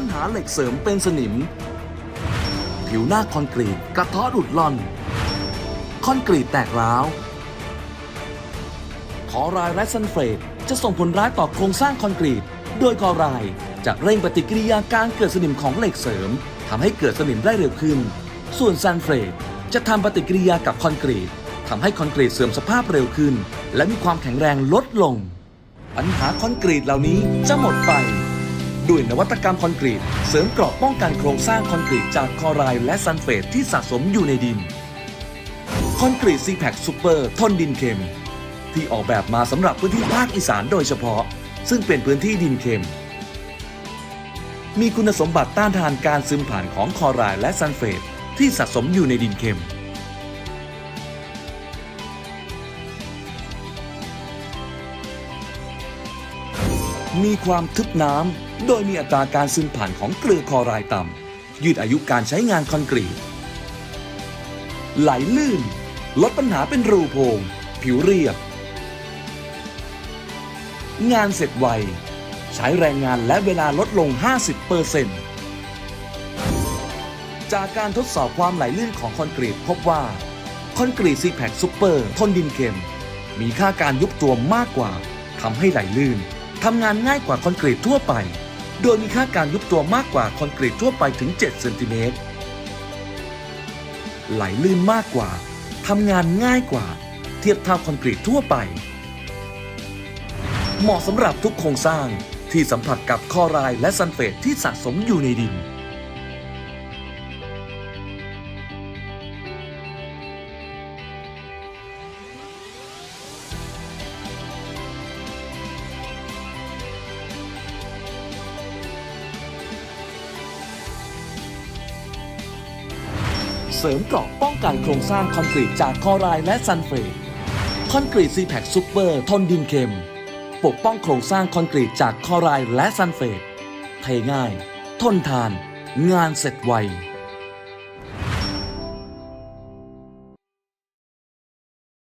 ปัญหาเหล็กเสริมเป็นสนิม ผิวหน้าคอนกรีตกระเทาะหลุดล่อน คอนกรีตแตกร้าวคอรายและซันเฟรตจะส่งผลร้ายต่อโครงสร้างคอนกรีต โดยคอรายจะเร่งปฏิกิริยาการเกิดสนิมของเหล็กเสริมทำให้เกิดสนิมได้เร็วขึ้น ส่วนซันเฟรตจะทำปฏิกิริยากับคอนกรีตทำให้คอนกรีตเสื่อมสภาพเร็วขึ้น และมีความแข็งแรงลดลง ปัญหาคอนกรีตเหล่านี้จะหมดไป ด้วยนวัตกรรมคอนกรีต เสริมกราะป้องกันโครงสร้างคอนกรีตจากคอไรด์และซัลเฟตที่สะสมอยู่ในดิน คอนกรีตซีแพคซูเปอร์ทนดินเค็ม ที่ออกแบบมาสำหรับพื้นที่ภาคอีสานโดยเฉพาะ ซึ่งเป็นพื้นที่ดินเค็ม มีคุณสมบัติต้านทานการซึมผ่านของคอไรด์และซัลเฟตที่สะสมอยู่ในดินเค็มมีความทึบน้ำ โดยมีอัตราการซึมผ่านของเกลือคอรด์ต่ำ ยืดอายุการใช้งานคอนกรีต ไหลลื่น ลดปัญหาเป็นรูโพรงผิวเรียบ งานเสร็จไว ใช้แรงงานและเวลาลดลง 50%จากการทดสอบความไหลลื่นของคอนกรีตพบว่า คอนกรีตซีแพคซูเปอร์ทนดินเค็ม มีค่าการยุบตัวมากกว่าทำให้ไหลลื่นทำงานง่ายกว่าคอนกรีตทั่วไป โดยมีค่าการยุบตัวมากกว่าคอนกรีตทั่วไปถึง 7 เซนติเมตร ไหลลื่นมากกว่า ทำงานง่ายกว่า เทียบเท่าคอนกรีตทั่วไป เหมาะสำหรับทุกโครงสร้างที่สัมผัสกับคลอรายและซัลเฟตที่สะสมอยู่ในดิน เสริมเกราะป้องกันโครงสร้างคอนกรีตจากคอไรด์และซันเฟตคอนกรีตซีแพคซูเปอร์ทนดินเค็ม ปกป้องโครงสร้างคอนกรีตจากคอไรด์และซันเฟตเทง่าย ทนทาน งานเสร็จไว